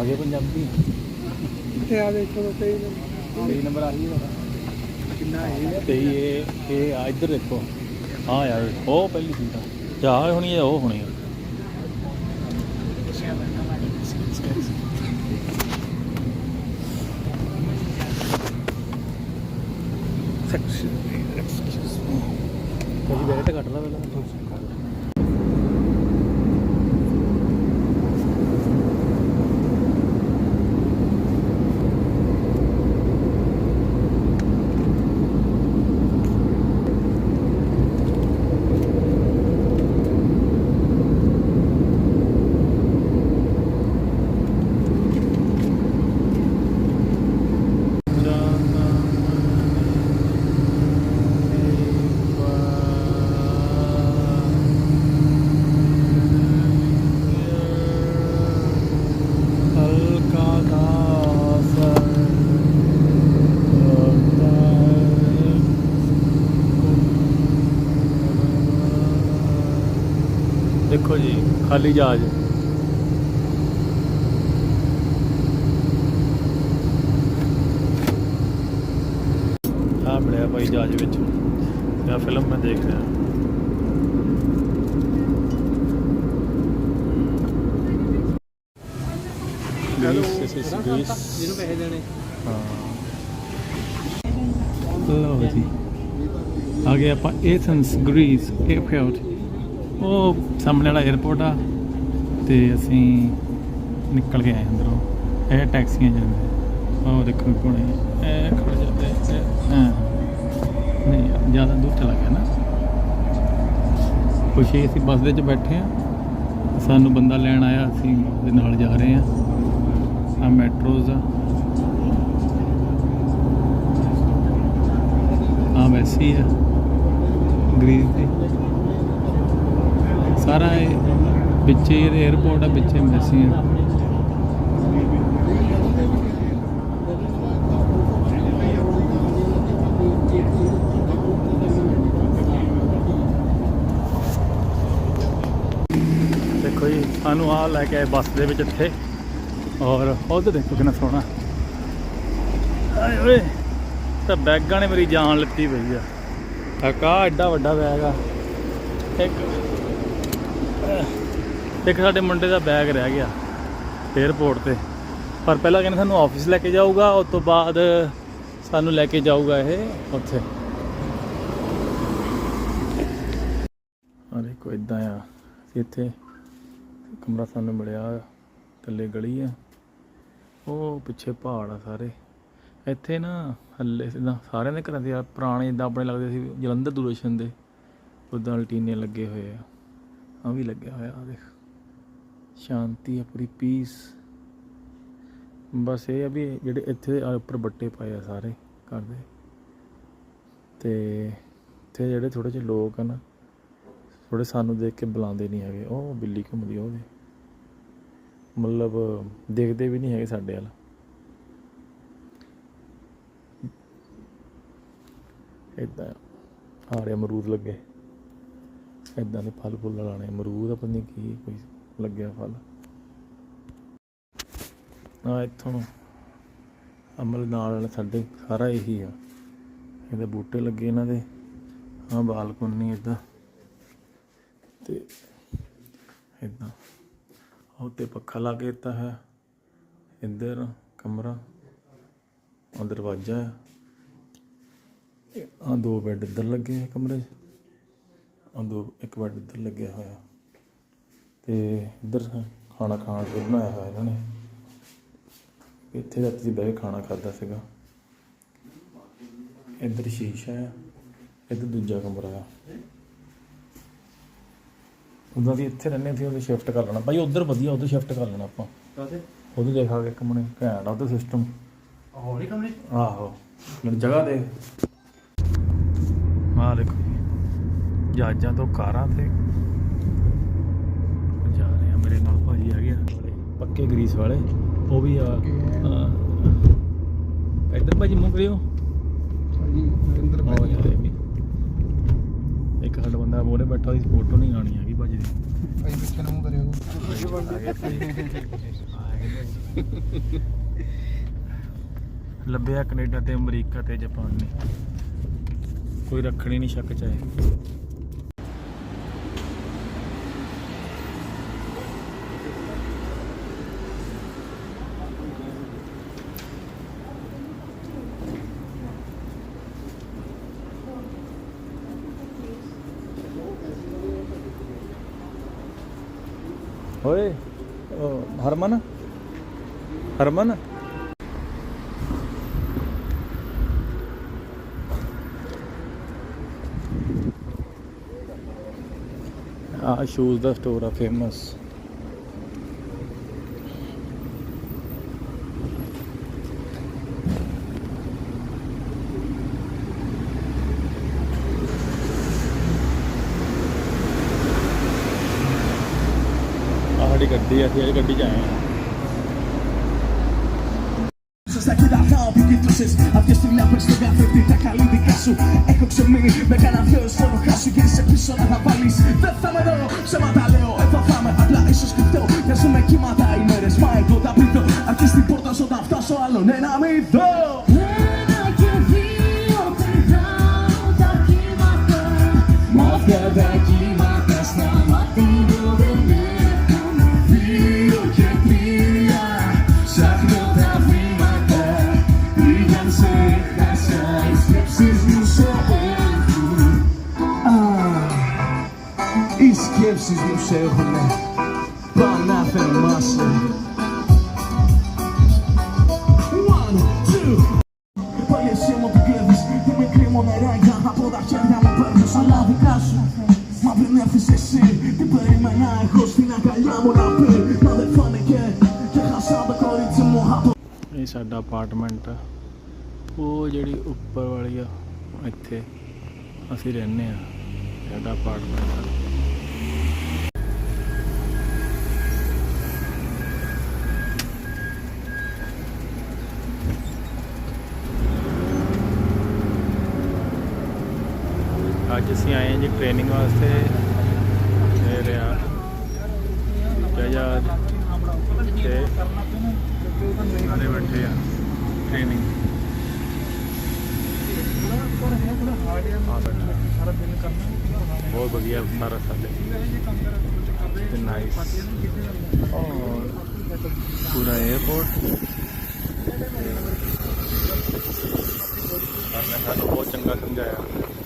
ਆ ਗਏ ਪੰਜਾਬੀ ਤੇ ਆ ਦੇਖੋ ਤਾਂ ਤੇਈ ਤੇਈ ਨੰਬਰ ਆ ਗਈ ਕਿੰਨਾ ਹੈ? ਤੇ ਇਹ ਇਹ ਆ ਇੱਧਰ ਦੇਖੋ। ਹਾਂ ਯਾਰ ਉਹ ਪਹਿਲੀ ਸੀਟ ਆ। ਜਾ ਹੋਣੀ ਹੈ ਉਹ ਹੋਣੀ ਆ। ਐਕਸਕਿਊਜ਼ ਮੀ ਕੋਈ ਬੈਠ ਕੱਟ ਲਾ ਪਹਿਲਾਂ। ਦੇਖੋ ਜੀ ਖਾਲੀ ਜਹਾਜ਼। ਆ ਮਿਲਿਆ ਭਾਈ ਜਹਾਜ਼ ਵਿੱਚ। ਇਹ ਫਿਲਮ ਮੈਂ ਦੇਖ ਰਿਹਾ। ਜਿਹਨੂੰ ਪੈਸੇ ਦੇਣੇ। ਹਾਂ। ਲਓ ਜੀ। ਆ ਆਪਾਂ ਏਥਨਸ ਗ੍ਰੀਸ 에ਅਰਪੋਰਟ ਉਹ ਸਾਹਮਣੇ ਵਾਲਾ 에ਅਰਪੋਰਟ ਆ ਤੇ ਅਸੀਂ ਨਿਕਲ ਗਏ ਅੰਦਰੋਂ। ਇਹ ਟੈਕਸੀਆਂ ਜਾਂਦੇ ਉਹ ਦੇਖੋ ਕੋਣੇ ਇਹ ਖੜ ਜਾਂਦੇ ਹਾਂ। ਨਹੀਂ ਜ਼ਿਆਦਾ ਦੂਰ ਚਲਾ ਗਿਆ ਨਾ। ਹੀ ਅਸੀਂ ਬੱਸ ਦੇ ਵਿੱਚ ਬੈਠੇ ਆ। ਸਾਨੂੰ ਬੰਦਾ ਲੈਣ ਆਇਆ ਅਸੀਂ ਉਹਦੇ ਨਾਲ ਜਾ ਰਹੇ ਆ। ਆ ਮੈਟਰੋਜ਼ ਆ। ਆ ਵੈਸੀ ਆ। ਗ੍ਰੀਸ ਦੀ। ਸਾਰਾ ਇਹ ਵਿੱਚੇ ਇਹ 에어ਪੋਰਟ ਆ ਵਿੱਚੇ ਮੈਸੀ ਆ। ਦੇਖੋ ਜੀ, ਸਾਨੂੰ ਆ ਲੈ ਕੇ ਆਏ ਬੱਸ ਦੇ ਵਿੱਚ ਇੱਥੇ। ਔਰ ਉਧਰ ਦੇਖੋ ਕਿੰਨਾ ਸੋਹਣਾ। ਆਏ ਓਏ, ਤਾਂ ਬੈਗਾਂ ਨੇ ਮੇਰੀ ਜਾਨ ਲੱਤੀ ਪਈ ਆ। ਹਕਾ ਐਡਾ ਵੱਡਾ ਬੈਗ ਆ। ਇੱਕ ਇੱਕ ਸਾਡੇ ਮੁੰਡੇ ਦਾ ਬੈਗ ਰਹਿ ਗਿਆ 에어ਪੋਰਟ ਤੇ। ਪਰ ਪਹਿਲਾਂ ਕਹਿੰਦੇ ਸਾਨੂੰ ਆਫਿਸ ਲੈ ਕੇ ਜਾਊਗਾ ਉਸ ਤੋਂ ਬਾਅਦ ਸਾਨੂੰ ਲੈ ਕੇ ਜਾਊਗਾ ਇਹ ਉੱਥੇ। ਆ ਕੋਈ ਇਦਾਂ ਆ। ਇੱਥੇ ਕਮਰਾ ਸਾਨੂੰ ਮਿਲਿਆ ਥੱਲੇ ਗਲੀ ਆ। ਉਹ ਪਿੱਛੇ ਪਹਾੜ ਆ ਸਾਰੇ। ਇੱਥੇ ਨਾ ਹੱਲੇ ਸਿੱਧਾ ਸਾਰਿਆਂ ਦੇ ਘਰਾਂ ਦੇ ਪੁਰਾਣੇ ਜਿੱਦਾਂ ਆਪਣੇ ਲੱਗਦੇ ਸੀ ਜਲੰਧਰ ਦੂਰਦਰਸ਼ਨ ਦੇ, ਉਦਾਂ ਲਟੀਨੇ ਲੱਗੇ ਹੋਏ ਆ। ਆ ਵੀ ਲੱਗਿਆ ਹੋਇਆ ਆ ਦੇਖ। ਸ਼ਾਂਤੀ ਆ ਪੂਰੀ ਪੀਸ ਬਸ ਇਹ ਆ ਵੀ ਜਿਹੜੇ ਇੱਥੇ ਉੱਪਰ ਬੱਟੇ ਪਾਏ ਆ ਸਾਰੇ ਘਰ ਦੇ। ਤੇ ਇੱਥੇ ਜਿਹੜੇ ਥੋੜੇ ਜਿਹੇ ਲੋਕ ਹਨ ਨਾ ਥੋੜੇ ਸਾਨੂੰ ਦੇਖ ਕੇ ਬੁਲਾਉਂਦੇ ਨਹੀਂ ਹੈਗੇ। ਉਹ ਬਿੱਲੀ ਘੁੰਮਦੀ ਉਹਦੇ ਮਤਲਬ ਦੇਖਦੇ ਵੀ ਨਹੀਂ ਹੈਗੇ ਸਾਡੇ ਵੱਲ। ਇਦਾਂ ਆ। ਰਹੇ ਅਮਰੂਦ ਲੱਗੇ। ਇਦਾਂ ਦੇ ਫਲ ਫੁੱਲ ਲਾਣੇ ਅਮਰੂਦ ਆ, ਪਤਾ ਨਹੀਂ ਕੀ, ਕੋਈ ਲੱਗਿਆ ਫਲ। ਆ ਇੱਥੋਂ ਅਮਲ ਨਾਲ ਵਾਲੇ ਸਾਡੇ ਸਾਰਾ ਇਹੀ ਆ। ਇਹਦੇ ਬੂਟੇ ਲੱਗੇ ਇਹਨਾਂ ਦੇ। ਆ ਬਾਲਕੋਨੀ ਇਦਾਂ। ਤੇ ਇਦਾਂ। ਉੱਤੇ ਪੱਖਾ ਲਾ ਕੇ ਦਿੱਤਾ ਹੈ ਇੱਧਰ ਕਮਰਾ। ਆ ਦਰਵਾਜ਼ਾ ਹੈ ਆ ਦੋ ਬੈੱਡ ਇੱਧਰ ਲੱਗੇ ਆ ਕਮਰੇ 'ਚ। ਦੋ ਇੱਕ ਬੈੱਡ ਇੱਧਰ ਲੱਗਿਆ ਹੋਇਆ। ਤੇ ਇੱਧਰ ਖਾਣਾ ਖਾਣ ਲਈ ਬਣਾਇਆ ਹੋਇਆ ਇਹਨਾਂ ਨੇ। ਇੱਥੇ ਰਾਤੀ ਬਹਿ ਕੇ ਖਾਣਾ ਖਾਦਾ ਸੀਗਾ। ਇੱਧਰ ਸ਼ੀਸ਼ਾ ਹੈ ਇੱਧਰ ਦੂਜਾ ਕਮਰਾ ਆ ਉਦਾਂ ਦੀ ਇੱਥੇ ਰਹਿੰਦੇ ਸੀ ਉਹਦੇ ਸ਼ਿਫਟ ਕਰ ਲੈਣਾ। ਭਾਈ ਉਧਰ ਵਧੀਆ ਉਧਰ ਸ਼ਿਫਟ ਕਰ ਲੈਣਾ ਆਪਾਂ। ਕਾਹਦੇ ਉਹਦੇ ਦੇਖਾਂਗੇ ਇੱਕ ਮਣੇ ਘੈਂਟ ਆ ਉਹਦਾ ਸਿਸਟਮ ਹੌਲੀ ਕਮਰੇ? ਆਹੋ ਮੈਨੂੰ ਜਗ੍ਹਾ ਦੇ। ਜੀ ਜਹਾਜ਼ਾਂ ਤੋਂ ਕਾਰਾਂ ਤੇ ਜਾ ਰਹੇ ਆ। ਮੇਰੇ ਨਾਲ ਭਾਜੀ ਹੈਗੇ ਆ ਪੱਕੇ ਗਰੀਸ ਵਾਲੇ। ਉਹ ਵੀ ਆ। ਇੱਧਰ ਭਾਜੀ ਮੁੱਕ ਰਹੇ ਹੋ? ਹਾਂਜੀ ਨਰਿੰਦਰ ਇੱਕ ਸਾਡਾ ਬੰਦਾ ਮੋਰੇ ਬੈਠਾ ਉਹਦੀ ਫੋਟੋ ਨਹੀਂ ਆਣੀ ਹੈਗੀ ਭਾਜੀ ਦੀ। ਭਾਈ ਪਿੱਛੇ ਨੂੰ ਕਰਿਓ। ਲੱਭਿਆ ਕੈਨੇਡਾ ਤੇ ਅਮਰੀਕਾ ਤੇ ਜਾਪਾਨ ਨੇ। ਕੋਈ ਰੱਖਣੀ ਨਹੀਂ ਸ਼ੱਕ ਚਾਹੇ ਓਏ ਹਰਮਨ? ਹਰਮਨ? ਆ ਸ਼ੂਜ਼ ਦਾ ਸਟੋਰ ਆ ਫੇਮਸ અત્યારે કંઈ બીજા Στα κοίταγα όπου κοιτούσες Αυτές τα καλύτερα σου. Έχω ξεμείνει με κανένα δυο εις φωνοχά σου Γύρισε πίσω να τα βάλεις. Δεν θα με δω, ψέματα λέω. Εδώ με, απλά ίσως κρυφτώ. Να ζούμε κύματα οι μέρες, μα εγώ τα πλήθω Αρκείς την πόρτα σου όταν φτάσω άλλον ε, ένα μηδό σκέψεις μου σε έχουνε Πάνε να θερμάσαι One, two Πάλι εσύ μου την κλέβεις Τη μικρή μου νεράγια Από τα χέρια μου παίρνεις Αλλά δικά σου Μα πριν έρθεις εσύ Τι περίμενα εγώ στην αγκαλιά μου να πει Μα δεν φάνηκε Και χάσα το κορίτσι μου από ਇਹ ਸਾਡਾ ਅਪਾਰਟਮੈਂਟ ਆ ਉਹ ਜਿਹੜੀ ਉੱਪਰ ਵਾਲੀ ਆ ਇੱਥੇ ਅਸੀਂ ਰਹਿੰਦੇ ਆ ਸਾਡਾ ਅਪਾਰਟਮੈਂਟ ਆ ਅਸੀਂ ਆਏ ਹਾਂ ਜੀ ਟ੍ਰੇਨਿੰਗ ਵਾਸਤੇ ਇਹ ਰਿਹਾ ਜਹਾਜ਼ ਤੇ ਨਾਲੇ ਬੈਠੇ ਆ ਟ੍ਰੇਨਿੰਗ ਸਾਰਾ ਦਿਨ ਕਰਨਾ ਬਹੁਤ ਵਧੀਆ ਸਾਰਾ ਸਾਡੇ ਤੇ ਨਾਈਸ ਔਰ ਪੂਰਾ 에어ਪੋਰਟ ਕਰਨੇ ਸਾਨੂੰ ਬਹੁਤ ਚੰਗਾ ਸਮਝਾਇਆ